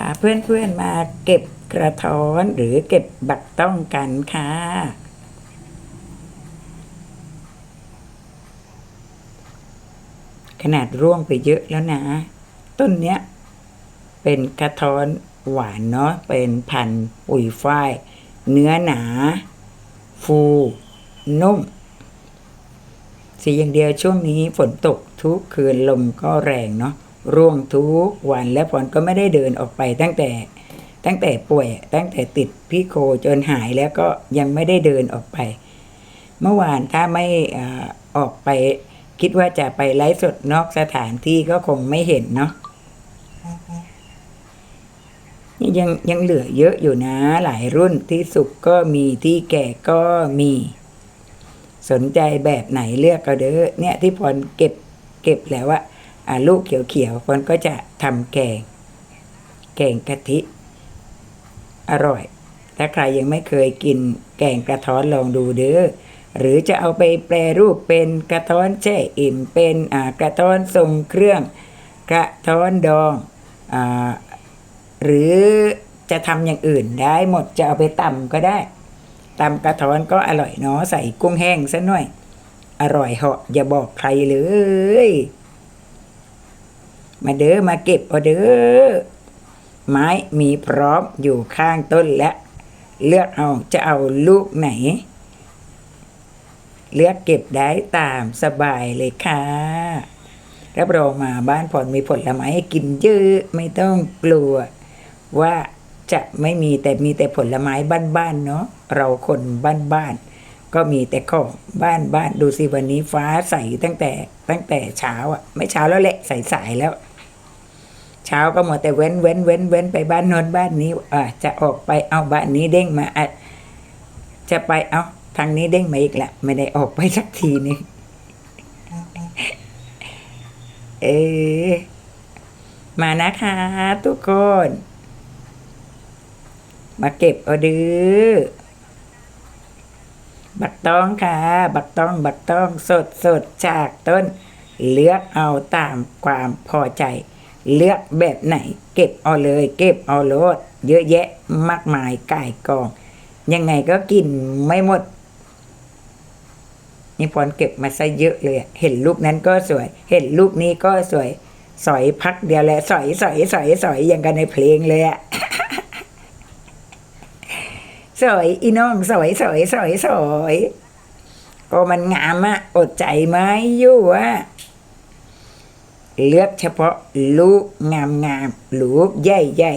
าเพื่อนๆมาเก็บกระท้อนหรือเก็บบักต้องกันค่ะขนาดร่วงไปเยอะแล้วนะ ต้นเนี้ย เป็นกระท้อนหวานเนาะเป็นพันธุ์ปุ๋ยฝ้าย เนื้อหนา ฟู นุ่ม สีอย่างเดียวช่วงนี้ฝนตกทุกคืนลมก็แรงเนาะ ร่วงทุกวันและฝนก็ไม่ได้เดินออกไปตั้งแต่ตั้งแต่ป่วยตั้งแต่ติดพี่โคจนหายแล้วก็ยังไม่ได้เดินออกไป เมื่อวานถ้าไม่ออกไปคิดว่าจะไปไลฟ์สดนอกสถานที่ก็คงไม่เห็นเนาะนี่ยังยังเหลือเยอะอยู่นะหลายรุ่นที่สุกก็มีที่แก่ก็มี สนใจแบบไหนเลือกก็เด้อเนี่ยที่พรเก็บเก็บแล้วอ่า ลูกเขียวๆพรก็จะทำแกง แกงกะทิ อร่อย ถ้าใครยังไม่เคยกินแกงกระท้อนลองดูเด้อหรือจะเอาไปแปรรูปเป็นกระท้อนแช่อิ่มเป็นกระท้อนทรงเครื่อง กระท้อนดองอหรือจะทำอย่างอื่นได้หมดจะเอาไปตำก็ได้ตำกระท้อนก็อร่อยเนาะใส่กุ้งแห้งซะหน่อย อร่อยเหาะอย่าบอกใครเลย มาเด้อมาเก็บเอาเด้อไม้มีพร้อมอยู่ข้างต้นและ เลือกเอาจะเอาลูกไหน เลือกเก็บได้ตามสบายเลยค่ะรับรองมาบ้านผ่อนมีผลไม้ให้กินเยอะไม่ต้องกลัว ว่าจะไม่มีแต่มีแต่ผลไม้บ้านๆเนาะเราคนบ้านๆ ก็มีแต่ของบ้านๆดูสิวันนี้ฟ้าใสตั้งแต่ ตั้งแต่เช้าอะ ไม่เช้าแล้วแหละใสายแล้ว เช้าก็หมดแต่เว้นเว้นเว้นเว้นไปบ้านโนนบ้านนี้ อ่าจะออกไปเอาบ้านนี้เด้งมาอะจะไปเอาทางนี้เด้งมาอีกละไม่ได้ออกไปสักทีนึงเออมานะคะ ทุกคน มาเก็บเอาดื้อ บักต้องค่ะ บักต้องบักต้องสดสดจากต้น เลือกเอาตามความพอใจ เลือกแบบไหน เก็บเอาเลย เก็บเอาโลด เยอะแยะมากมายก่ายกอง ยังไงก็กินไม่หมดนี่พรเก็บมาซะเยอะเลยเห็นลูกนั้นก็สวย เห็นลูกนี้ก็สวย สอยพักเดียวแหละสอยสอยสอยสอยอย่างกันในเพลงเลยอะ สอยอีน้องสอยสอยสอยสอยก็มันงามอะอดใจไหมอยู่อะเลือกเฉพาะลูกงามงามลูกใหญ่ใหญ่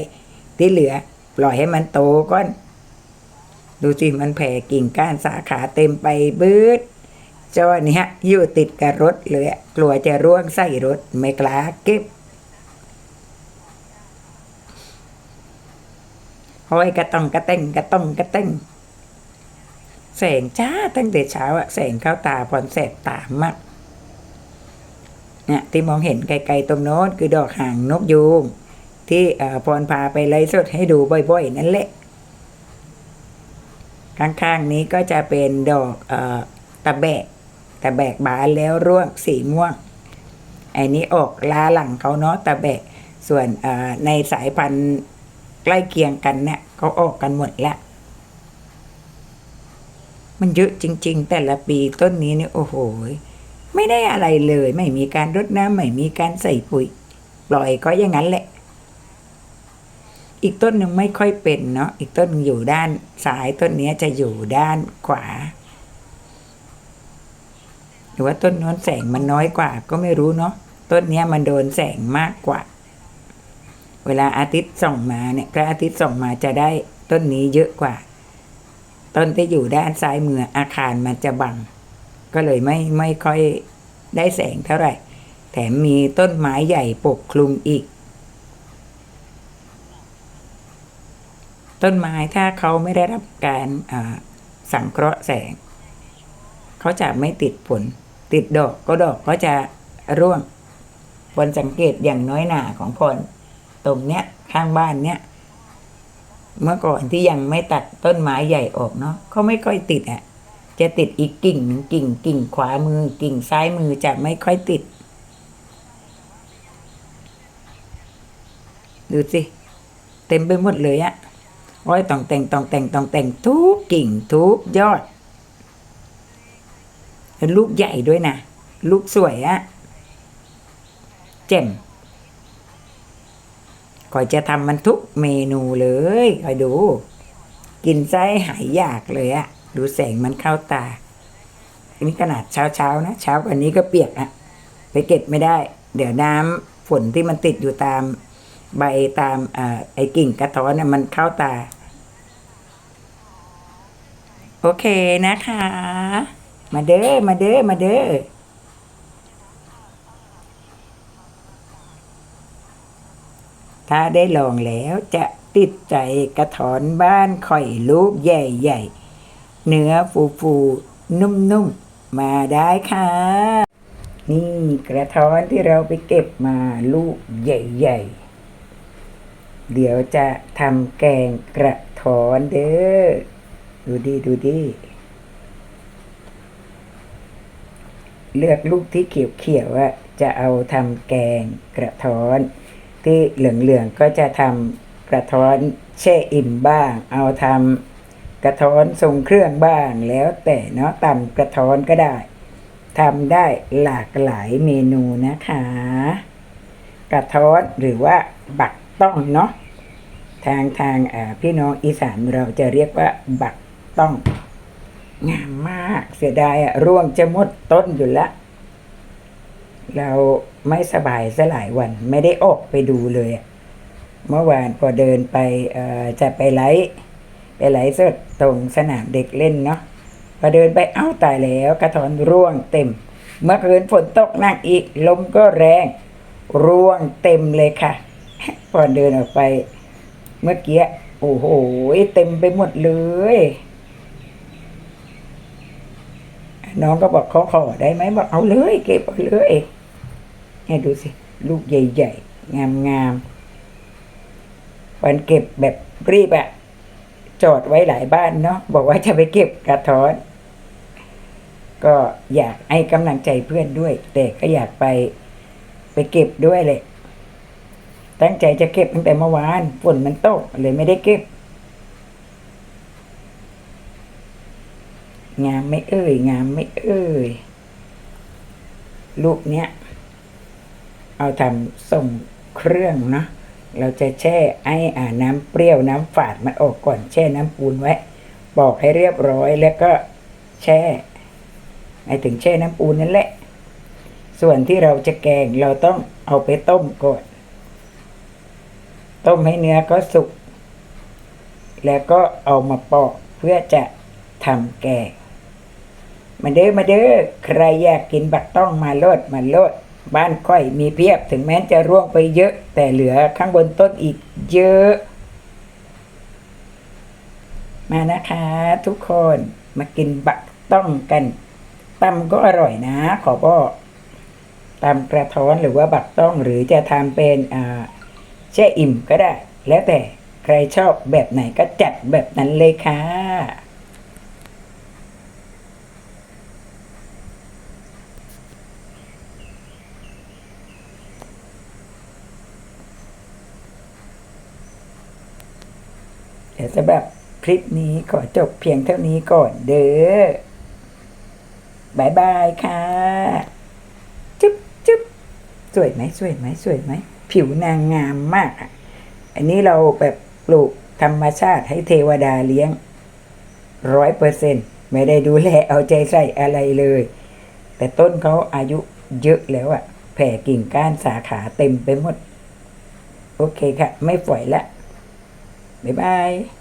ที่เหลือ ปล่อยให้มันโตก่อน ดูสิมันแผ่กิ่งก้านสาขาเต็มไปบืดจอเนี้ยอยู่ติดกับรถเลยกลัวจะร่วงใส่รถไม่กล้าเก็บ ห้อยกระต้องกระเต้งกระต้องกระเต้งแสงจ้าตั้งแต่เช้าอะแสงเข้าตาพรแสบตามากเนี่ยที่มองเห็นไกลๆตรงโน้นคือดอกหางนกยูงที่ผ่อพรพาไปไลฟ์สดให้ดูบ่อยๆ นั่นแหละ ข้างๆนี้ก็จะเป็นดอกอตะแบกตะแบกบานแล้วร่วงสีม่วงไอ้นี้ออกล้าหลังเขาเนาะตะแบกส่วนในสายพันธุ์ ล้เคียงกันเนี่ยเขาออกกันหมดแล้ว มันเยอะจริง ๆ แต่ละปีต้นนี้เนี่ยโอ้โหไม่ได้อะไรเลย ไม่มีการรดน้ำไม่มีการใส่ปุ๋ยปล่อยก็อย่างนั้นแหละ อีกต้นหนึ่งไม่ค่อยเป็นเนาะอีกต้นนึงอยู่ด้านซ้ายต้นนี้จะอยู่ด้านขวาหรือว่าต้นน้นแสงมันน้อยกว่าก็ไม่รู้เนาะต้นนี้มันโดนแสงมากกว่า เวลาอาทิตย์ส่องมาเนี่ยพระอาทิตย์ส่องมาจะได้ต้นนี้เยอะกว่า ต้นที่อยู่ด้านซ้ายมืออาคารมันจะบัง ก็เลยไม่ไม่ค่อยได้แสงเท่าไหร่ แถมมีต้นไม้ใหญ่ปกคลุมอีก ต้นไม้ถ้าเขาไม่ได้รับการอ่าสังเคราะห์แสง เขาจะไม่ติดผล ติดดอกก็ดอกก็จะร่วงพลสังเกตอย่างน้อยหนาของพล ตรงเนี้ยข้างบ้านเนี้ยเมื่อก่อนที่ยังไม่ตัดต้นไม้ใหญ่ออกเนาะเขาไม่ค่อยติดอะ่ะ จะติดอีกกิ่งหนึ่งกิ่ง กิ่งขวามือ กิ่งซ้ายมือจะไม่ค่อยติด ดูสิ เต็มไปหมดเลยอะอ้อยตองแต่งตองแต่งตองแต่งทุกกิ่งทุกยอดลูกใหญ่ด้วยนะ ลูกสวยอะเจ่ม ก่อยจะทำมันทุกเมนูเลยคอยดู กินไส้หายอยากเลยอะดูแสงมันเข้าตาอันนี้ขนาดเช้าเช้าๆนะเช้ากว่านี้ก็เปียกอะไปเก็บไม่ได้ เดี๋ยวน้ำฝนที่มันติดอยู่ตามใบตามอไอ้กิ่งกระท้อนน่ะมันเข้าตา โอเคนะคะ มาเด้อมาเด้อมาเด้อ ถ้าได้ลองแล้วจะติดใจกระถอนบ้านข่อยลูกใหญ่ๆ เนื้อฟูฟูๆ นุ่มๆ มาได้ค่ะ นี่กระท้อนที่เราไปเก็บมาลูกใหญ่ๆ เดี๋ยวจะทำแกงกระท้อนเด้อ ดูดิดูดิเลือกลูกที่เขียวๆจะเอาทำแกงกระท้อน ที่เหลืองๆก็จะทำกระท้อนแช่อิ่มบ้าง เอาทำกระท้อนทรงเครื่องบ้างแล้วแต่เนาะตำกระท้อนก็ได้ทำได้หลากหลายเมนูนะคะ กระท้อนหรือว่าบักต้องเนาะทางทางพี่น้องอีสานเราจะเรียกว่าบักต้อง งามมากเสียดายอะร่วงจะหมดต้นอยู่และ เราไม่สบายสลายวัน ไม่ได้ออกไปดูเลย เมื่อวานพอเดินไปจะไปไลฟ์ไปไลฟ์สดตรงสนามเด็กเล่นเนาะพอเดินไปเอ้าตายแล้วกระถอนร่วงเต็ม เมื่อคืนฝนตกหนักอีกลมก็แรง ร่วงเต็มเลยค่ะ พอเดินออกไป เมื่อกี้โอ้โหเต็มไปหมดเลยน้องก็บอกเขาขอได้ไหมบอกเอาเลย เก็บเอาเลย ให้ดูสิ ลูกใหญ่ๆ งามๆวันเก็บแบบรีบอะจอดไว้หลายบ้านเนาะบอกว่าจะไปเก็บกระท้อน ก็อยากให้กำลังใจเพื่อนด้วย แต่ก็อยากไปไปเก็บด้วยเลย ตั้งใจจะเก็บตั้งแต่เมื่อวานฝนมันตกเลยไม่ได้เก็บ งามไม่เอ่ยงามไม่เอ่ยลูกเนี้ย เอาทำส่งเครื่องเนาะเราจะแช่ไอ้อ่าน้ำเปรี้ยวน้ำฝาดมันออกก่อนแช่น้ำปูนไว้ปอกให้เรียบร้อยแล้วก็แช่ไอถึงแช่น้ำปูนนั่นแหละ ส่วนที่เราจะแกงเราต้องเอาไปต้มก่อนต้มให้เนื้อก็สุก แล้วก็เอามาปอกเพื่อจะทำแกงมาเด้อมาเด้อใครอยากกินบักต้องมาโลดมาโลด บ้านก้อยมีเพียบถึงแม้จะร่วงไปเยอะ แต่เหลือข้างบนต้นอีกเยอะ มานะคะทุกคนมากินบักต้องกันตำก็อร่อยนะ ขอบอกตำกระท้อนหรือว่าบักต้องหรือจะทำเป็นอ่าแช่อิ่มก็ได้ แล้วแต่ใครชอบแบบไหนก็จัดแบบนั้นเลยค่ะ เดี๋ยวสำหรับคลิปนี้ขอจบเพียงเท่านี้ก่อนเด้อบายบายค่ะจุ๊บจุ๊บสวยไหมสวยไหมสวยไหม ผิวนางงามมากอะอันนี้เราแบบปลูกธรรมชาติให้เทวดาเลี้ยงร้อยเปอร์เซ็นไม่ได้ดูแลเอาใจใส่อะไรเลย แต่ต้นเขาอายุเยอะแล้วอะแผ่กิ่งก้านสาขาเต็มไปหมด โอเคค่ะ ไม่ฝอยละ บ๊ายบาย